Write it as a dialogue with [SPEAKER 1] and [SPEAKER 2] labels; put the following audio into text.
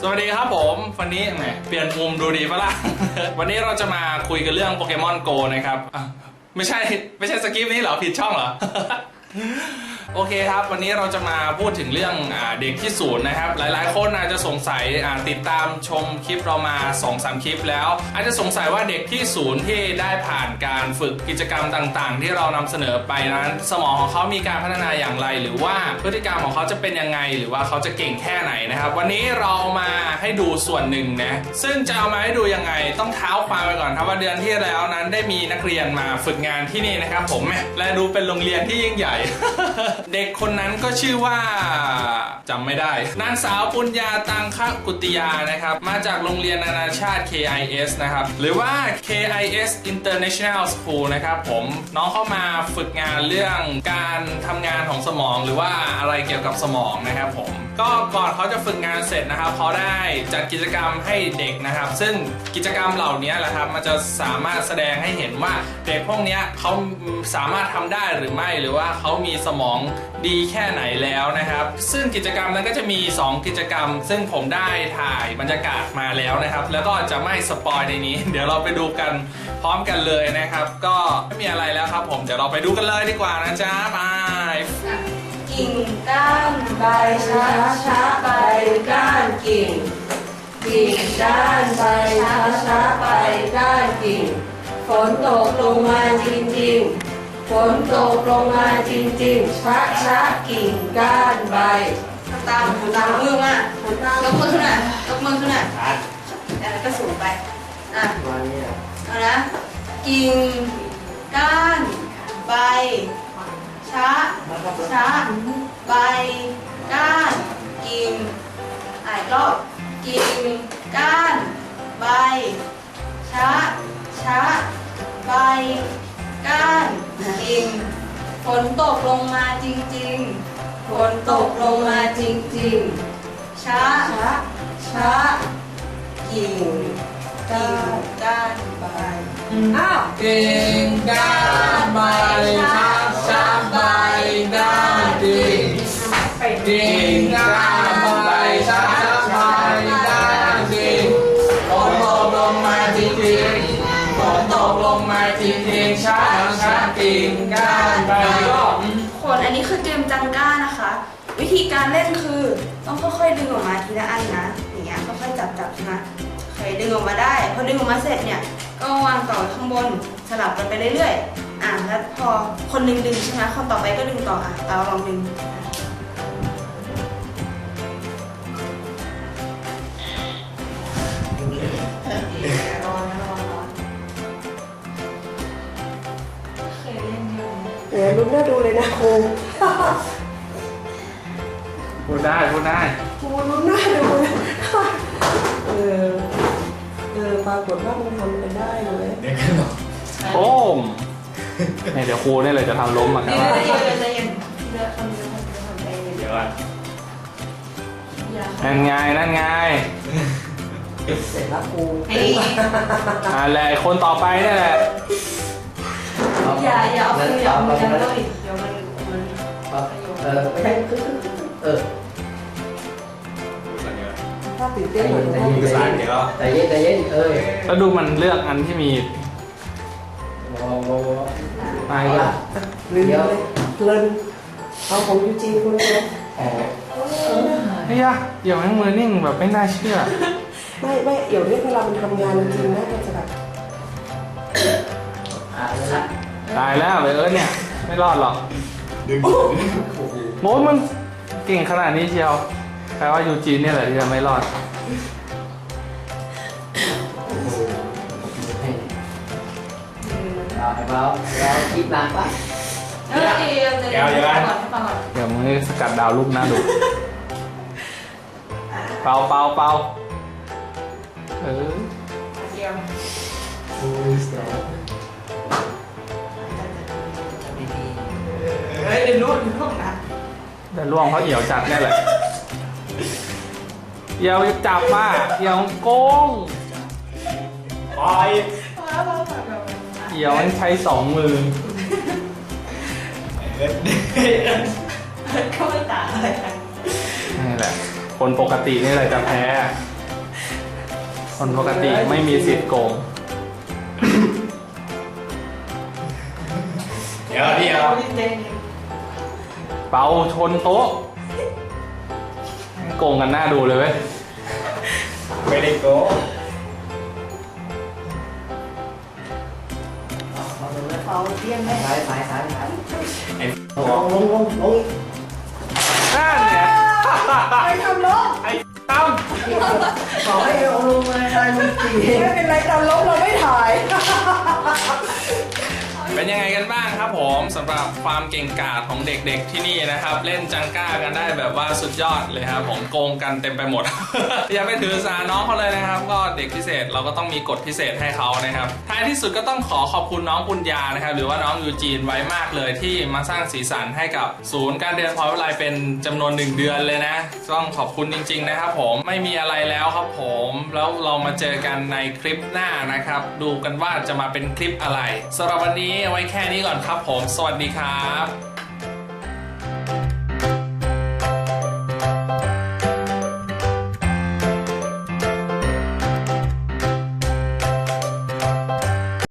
[SPEAKER 1] สวัสดีครับผมวันนี้แหมเปลี่ยนมุมดูดีปะล่ะ วันนี้เราจะมาคุยกันเรื่องโปเกมอนโกนะครับอะไม่ใช่ไม่ใช่สกิปนี้เหรอผิดช่องเหรอ โอเคครับ วันนี้เราจะมาพูดถึงเรื่องอเด็กที่ศูนย์นะครับ หลายๆ คนอาจจะสงสัยติดตามชมคลิปเรามา2อสคลิปแล้ว อาจจะสงสัยว่าเด็กที่ศูนย์ที่ได้ผ่านการฝึกกิจกรรมต่างๆ ที่เรานำเสนอไปนั้น สมองของเขามีการพัฒนาอย่างไร หรือว่าพฤติกรรมของเขาจะเป็นยังไง หรือว่าเขาจะเก่งแค่ไหนนะครับ วันนี้เรามาให้ดูส่วนหนึ่งนะซึ่งจะเอามาให้ดูยังไง ต้องเท้าความไปก่อนครับว่าเดือนที่แล้วนั้นได้มีนักเรียนมาฝึกงานที่นี่นะครับ ผมแหมและดูเป็นโรงเรียนที่ยิ่งใหญ่เด็กคนนั้นก็ชื่อว่าจำไม่ได้ นางสาวปุญญาตังคกุติยานะครับ มาจากโรงเรียนนานาชาติ KIS นะครับ หรือว่า KIS International School นะครับผม น้องเข้ามาฝึกงานเรื่องการทำงานของสมอง หรือว่าอะไรเกี่ยวกับสมองนะครับผม ก็ก่อนเขาจะฝึกงานเสร็จนะครับเขาได้จัดกิจกรรมให้เด็กนะครับ ซึ่งกิจกรรมเหล่านี้แหละครับ มันจะสามารถแสดงให้เห็นว่าเด็กพวกนี้เขาสามารถทำได้หรือไม่ หรือว่าเขามีสมองดีแค่ไหนแล้วนะครับ ซึ่งกิจกรรมนั้นก็จะมี 2 กิจกรรม ซึ่งผมได้ถ่ายบรรยากาศมาแล้วนะครับ แล้วก็จะไม่สปอยในนี้ เดี๋ยวเราไปดูกันพร้อมกันเลยนะครับ ก็ไม่มีอะไรแล้วครับ ผมเดี๋ยวเราไปดูกันเลยดีกว่านะจ๊ะบาย
[SPEAKER 2] กิ่งก้านใบช้าช้าใบก้านกิ่งกิ่งก้านใบช้าช้าใบก้านกิ่งฝนตกลงมาจริงๆ ฝนตกลงมาจริงๆช้าช้ากิ่งก้านใบ
[SPEAKER 3] ตามตามมือมา
[SPEAKER 2] ฝนตาม
[SPEAKER 3] ยกมือขึ้นหน่อยยกมือขึ้นหน่อยแล้วก็สูงไปอะเอานะกิ่งก้านใบช้าช้าใบก้านกิ่งอะอีกรอบกิ่งก้านใบช้าช้าใบก้าน กิ่งฝนตกลงมาจริง
[SPEAKER 2] ฝนตกลงมาจริง
[SPEAKER 3] ๆช้า
[SPEAKER 2] ๆช้าช้ากิ่ง
[SPEAKER 3] กิ่
[SPEAKER 2] ก้างน
[SPEAKER 3] ก้าน
[SPEAKER 2] ใบอ้าว
[SPEAKER 1] กิ่งก้านใบชักชักใบก้านกิ่งกิ่งก้าน
[SPEAKER 3] วิธีการเล่นคือต้องค่อยๆดึงออกมาทีละอันนะอย่างเงี้ยค่อยๆจับจับใช่ไหมเคยดึงออกมาได้พอดึงออกมาเสร็จเนี่ยก็วางต่อข้างบนสลับกันไปเรื่อยๆอะแล้วพอคนหนึงดึงใช่ไหมคนต่อไปก็ดึงต่ออะเราลองดึงร้อนร้อนร้อนเคยเล่นเยอะ
[SPEAKER 2] เดี๋ยลุ้นน่าดูเลยนะครู
[SPEAKER 1] พูดได้พูดได้
[SPEAKER 2] ครูลุ้นน่าดูเลยเออเออปรากฏว่ามันทำไปได้เลย
[SPEAKER 1] โอ้มเนี่ยเดี๋ยวครูเนี่ยเลยจะทำล้มอะครับ
[SPEAKER 3] เดี๋ยวเดี๋ยวเดี๋ยวเดี๋ยวเดี๋ยวคนเดียวคนเดียวคนเดียว
[SPEAKER 1] เดี๋ยวอะ
[SPEAKER 3] อย่า
[SPEAKER 1] นั่นไงนั่นไง
[SPEAKER 2] เสร็จแล้วครู
[SPEAKER 3] ไอ้
[SPEAKER 1] อะไรคนต่อไปนี่แหละ
[SPEAKER 3] อย่าอย่าเอามืออย่าเอามือยันเลยเดี๋ยวมันมัน
[SPEAKER 4] เออไม่ใช่ เออ
[SPEAKER 2] ถ้าตื่นเต้นเหมือน
[SPEAKER 4] ใจ
[SPEAKER 2] กัน
[SPEAKER 4] เย็นใจเย็นใจเย็นเออ
[SPEAKER 1] แล้วดูมันเลือกอันที่มี
[SPEAKER 4] มองมอง
[SPEAKER 1] ไป
[SPEAKER 4] ไป
[SPEAKER 1] ละ
[SPEAKER 4] ละ
[SPEAKER 2] ลืมเลยเพลินเอาของยูจีนคนเดียว
[SPEAKER 4] อ๋อ
[SPEAKER 1] เฮ้ยอะเดี๋ยวให้มือนิ่งแบบไม่น่าเชื่อ
[SPEAKER 2] ไม่ไม่เดี๋ยวนี้เวลามันทำงานจริงๆนะมันจะแบบ
[SPEAKER 4] อะละ
[SPEAKER 1] ตายแล้วเลยเออเนี่ย ไม่รอดหรอกโม้มันเก่งขนาดนี้เชียวแปลว่ายูจีนเนี่ยแหละที่จะไม่รอด
[SPEAKER 4] เราเราเราคิดนานปะ
[SPEAKER 3] เดี๋ยวเดี๋ยวเดี๋ยวเก่อนให้ฟังก่อน
[SPEAKER 1] เดี๋ยวมึงสกัดดาวลูกนะดู เป่าเป่าเป่าเออ
[SPEAKER 3] เดียวเฮ้ยเดี๋ยวรู้เดี๋ยวรู้น
[SPEAKER 1] แต่ล่วงเพราะเหี่ยวจัดแน่แหละเหี่ยวจับมาเหี่ยวโกงปล่อยเหี่ยวมันใช้สองมือ
[SPEAKER 3] ก็ไม่ต่างอะไรกัน
[SPEAKER 1] นี่แหละ คนปกตินี่แหละจะแพ้ คนปกติไม่มีสิทธิ์โกง
[SPEAKER 5] เดี๋ยวเดี๋ยว
[SPEAKER 1] เปาชนโต๊ะโกงกันหน้าดูเลยเว้ย
[SPEAKER 5] ไม่ได้โกง
[SPEAKER 2] เขาเรียนได้
[SPEAKER 4] สายสายสายสาย
[SPEAKER 5] ไอ้
[SPEAKER 4] ลงลงลงลง
[SPEAKER 1] นั่นเนี่ย
[SPEAKER 2] ไปทำลบ
[SPEAKER 1] ไอ้ตั้ม
[SPEAKER 4] ขอให้เอาลงมาได้ลงสี่
[SPEAKER 2] ไม่เป็นไรทำลบเราไม่ถ่าย
[SPEAKER 1] เป็นยังไงกันบ้างครับผมสำหรับความเก่งกาจของเด็กๆที่นี่นะครับ เล่นจังก้ากันได้แบบว่าสุดยอดเลยครับผมโกงกันเต็มไปหมด อย่าไปถือสาน้องเขาเลยนะครับ ก็เด็กพิเศษเราก็ต้องมีกฎพิเศษให้เขานะครับท้ายที่สุดก็ต้องขอขอบคุณน้องปุญญานะครับ หรือว่าน้องยูจีนไว้มากเลยที่มาสร้างสีสันให้กับศูนย์การเรียนพอวิไลเป็นจำนวนหนึ่งเดือนเลยนะ ต้องขอบคุณจริง ๆ นะครับผมไม่มีอะไรแล้วครับผมแล้วเรามาเจอกันในคลิปหน้านะครับ ดูกันว่าจะมาเป็นคลิปอะไรสำหรับวันนี้ไว้แค่นี้ก่อนครับผม สวัสดีครับ